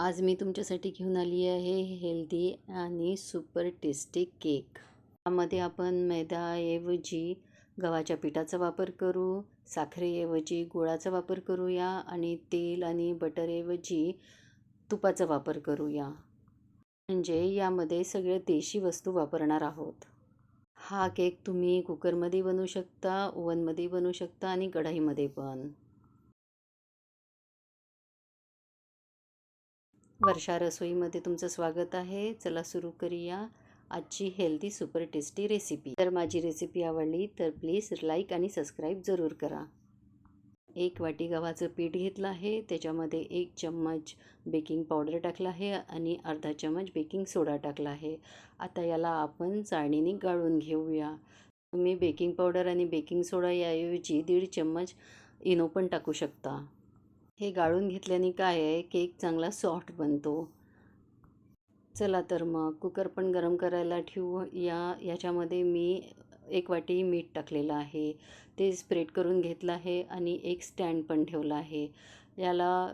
आज मी तुमच्यासाठी घेऊन आली आहे हेल्दी आणि सुपर टेस्टी केक. त्यामध्ये आपण मैदाऐवजी गव्हाच्या पिठाचा वापर करू साखरेऐवजी गुळाचा वापर करूया आणि तेल आणि बटरऐवजी तुपाचा वापर करूया. म्हणजे यामध्ये सगळं देशी वस्तू वापरणार आहोत. हा केक तुम्ही कुकरमध्ये बनवू शकता ओव्हनमध्ये बनवू शकता आणि कढाईमध्ये पण. वर्षा रसोईमध्ये तुमचं स्वागत आहे. चला सुरू करूया आजची हेल्दी सुपर टेस्टी रेसिपी तर माझी रेसिपी आवडली तर प्लीज लाईक आणि सबस्क्राईब जरूर करा. एक वाटी गव्हाचं पीठ घेतलं आहे. त्याच्यामध्ये एक चम्मच बेकिंग पावडर टाकला आहे आणि अर्धा चम्मच बेकिंग सोडा टाकला आहे. आता याला आपण चाळणीने गाळून घेऊया. तुम्ही बेकिंग पावडर आणि बेकिंग सोडा याऐवजी दीड चम्मच इनो पण टाकू शकता. हे गाळून घेतल्याने काय आहे? केक चांगला सॉफ्ट बनतो. चला तर मग कुकर पण गरम करायला ठेवू. या याच्यामध्ये मी एक वाटी मीठ टाकलेलं आहे. ते स्प्रेड करून घेतलं आहे आणि एक स्टँड पण ठेवला आहे. याला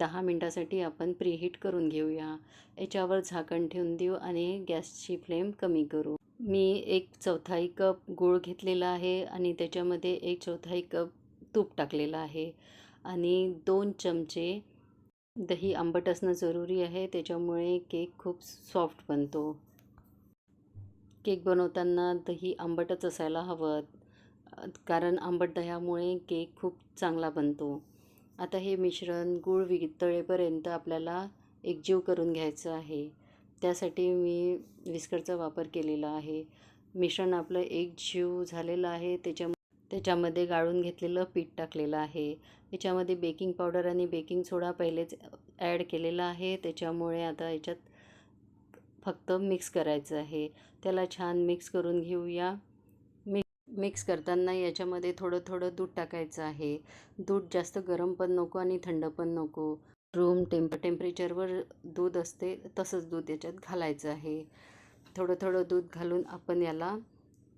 दहा मिनटासाठी आपण प्रीहीट करून घेऊया. याच्यावर झाकण ठेवून देऊ आणि गॅसची फ्लेम कमी करू. मी एक चौथाई कप गूळ घेतलेला आहे आणि त्याच्यामध्ये एक चौथाई कप तूप टाकलेलं आहे. आणि दोन चमचे दही आंबट असणं जरुरी आहे. त्याच्यामुळे केक खूप सॉफ्ट बनतो. केक बनवताना दही आंबटच असायला हवं कारण आंबट दह्यामुळे केक खूप चांगला बनतो. आता हे मिश्रण गूळ वितळेपर्यंत आपल्याला एकजीव करून घ्यायचं आहे. त्यासाठी मी विस्करचा वापर केलेला आहे. मिश्रण आपलं एकजीव झालेलं आहे. त्याच्या त्याच्यामध्ये गाळून घेतलेलं पीठ टाकलेलं आहे. याच्यामध्ये बेकिंग पावडर आणि बेकिंग सोडा पहिलेच ॲड केलेला आहे. त्याच्यामुळे आता याच्यात फक्त मिक्स करायचं आहे. त्याला छान मिक्स करून घेऊया. मिक मिक्स करताना याच्यामध्ये थोडं थोडं दूध टाकायचं आहे. दूध जास्त गरम पण नको आणि थंड पण नको. रूम टेम्प टेम्परेचरवर दूध असते तसंच दूध याच्यात घालायचं आहे. थोडं थोडं दूध घालून आपण याला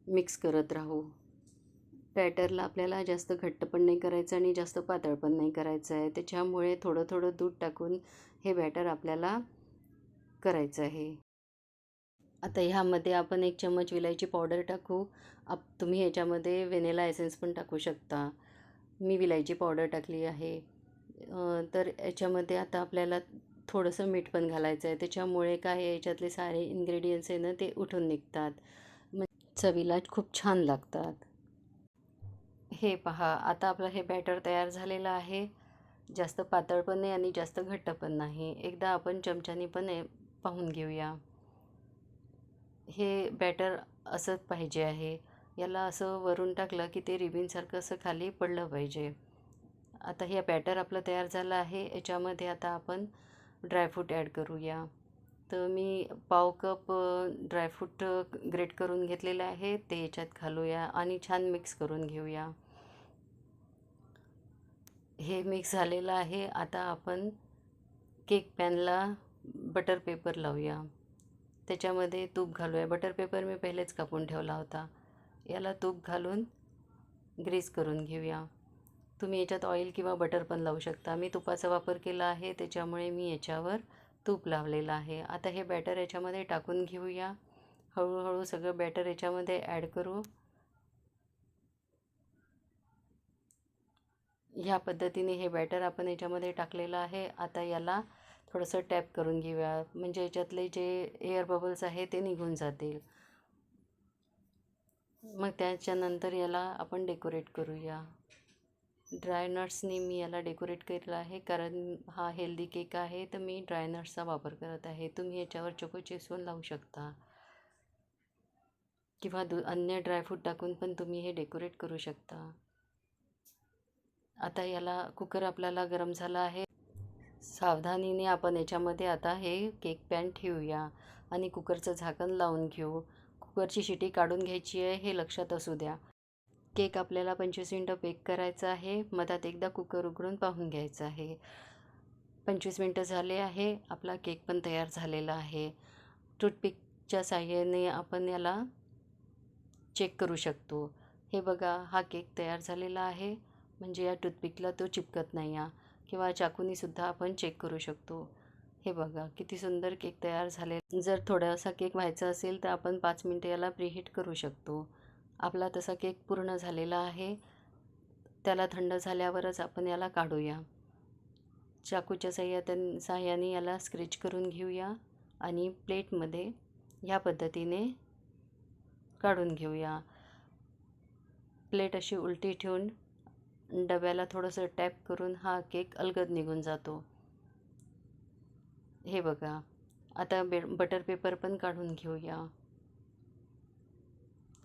मिक्स करत राहू. बॅटरला आपल्याला जास्त घट्ट पण नाही करायचं आणि जास्त पातळ पण नाही करायचं आहे. त्याच्यामुळे थोडं थोडं दूध टाकून हे बॅटर आपल्याला करायचं आहे. आता ह्यामध्ये आपण एक चम्मच विलायची पावडर टाकू. आप तुम्ही ह्याच्यामध्ये व्हेनेला एसेन्स पण टाकू शकता. मी विलायची पावडर टाकली आहे. तर याच्यामध्ये आता आपल्याला थोडंसं मीठ पण घालायचं आहे. त्याच्यामुळे काय याच्यातले सारे इन्ग्रेडियंट्स आहे ना ते उठून निघतात. मग चवीला खूप छान लागतात. हे पहा आता आपलं हे बॅटर तयार झालेलं आहे. जास्त पातळ पण नाही आणि जास्त घट्ट पण नाही. एकदा आपण चमच्याने पण पाहून घेऊया. हे बॅटर असंच पाहिजे आहे. याला असं वरून टाकलं की ते रिबिनसारखं असं खाली पडलं पाहिजे. आता हे बॅटर आपलं तयार झालं आहे. याच्यामध्ये आता आपण ड्रायफ्रूट ॲड करूया. तर मी पाव कप ड्रायफ्रूट ग्रेट करून घेतलेलं आहे. ते याच्यात घालूया आणि छान मिक्स करून घेऊया. हे मिक्स झालेलं आहे. आता आपण केक पॅनला बटर पेपर लावूया. त्याच्यामध्ये तूप घालूया. बटर पेपर मी पहिलेच कापून ठेवला होता. याला तूप घालून ग्रीस करून घेऊया. तुम्ही याच्यात ऑइल किंवा बटर पण लावू शकता. मी तुपाचा वापर केला आहे. त्याच्यामुळे मी याच्यावर तूप लावलेलं आहे. आता हे बॅटर याच्यामध्ये टाकून घेऊया. हळूहळू सगळं बॅटर याच्यामध्ये ॲड करू. ह्या पद्धतीने हे बॅटर आपण याच्यामध्ये टाकलेलं आहे. आता याला थोडंसं टॅप करून घेऊया. म्हणजे याच्यातले जे एअर बबल्स आहे ते निघून जातील. मग त्याच्यानंतर याला आपण डेकोरेट करूया. ड्राय नट्सनी मी याला डेकोरेट केलेला आहे. कारण हा हेल्दी केक आहे तर मी ड्राय नट्सचा वापर करत आहे. तुम्ही याच्यावर चोको चेसवून लावू शकता. किंवा दु अन्य ड्रायफ्रूट टाकून पण तुम्ही हे डेकोरेट करू शकता. आता याला कुकर आपल्याला गरम झाला आहे. सावधानीने आपण याच्यामध्ये आता हे केक पॅन ठेवूया आणि कुकरचं झाकण लावून घेऊ. कुकरची शिटी काढून घ्यायची आहे हे लक्षात असू द्या. केक आपल्याला पंचवीस मिनटं बेक करायचं आहे. मधात एकदा कुकर उघडून पाहून घ्यायचं आहे. पंचवीस मिनटं झाले आहे. आपला केक पण तयार झालेला आहे. टूथपिकच्या साह्याने आपण याला चेक करू शकतो. हे बघा हा केक तयार झालेला आहे. म्हणजे या टूथपिकला तो चिपकत नाही या किंवा चाकूनीसुद्धा आपण चेक करू शकतो. हे बघा किती सुंदर केक तयार झाले. जर थोडासा केक व्हायचा असेल तर आपण पाच मिनटं याला प्रीहीट करू शकतो. आपला तसा केक पूर्ण झालेला आहे. त्याला थंड झाल्यावरच आपण याला काढूया. चाकूच्या सहाय्या सहाय्याने याला स्क्रेच करून घेऊया आणि प्लेटमध्ये ह्या पद्धतीने काढून घेऊया. प्लेट अशी उलटी ठेवून डब्याला थोडंसं टॅप करून हा केक अलगद निघून जातो. हे बघा आता बे बटर पेपर पण काढून घेऊया.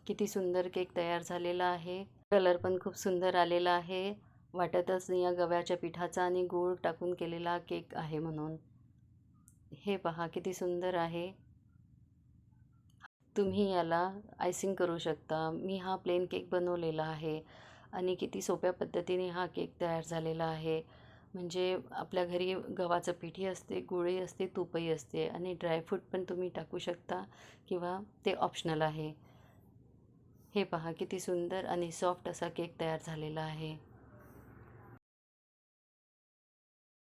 किती सुंदर केक तयार झालेला आहे. कलर पण खूप सुंदर आलेला आहे. वाटतच नाही या गव्याच्या पिठाचा आणि गूळ टाकून केलेला केक आहे म्हणून. हे पहा किती सुंदर आहे. तुम्ही याला आयसिंग करू शकता. मी हा प्लेन केक बनवलेला आहे. आणि किती सोप्या पद्धतीने हा केक तयार झालेला आहे. म्हणजे आपल्या घरी गव्हाचं पिठी असते गुळही असते तूपही असते आणि ड्रायफ्रूट पण तुम्ही टाकू शकता किंवा ते ऑप्शनल आहे. हे पहा किती सुंदर आणि सॉफ्ट असा केक तयार झालेला आहे.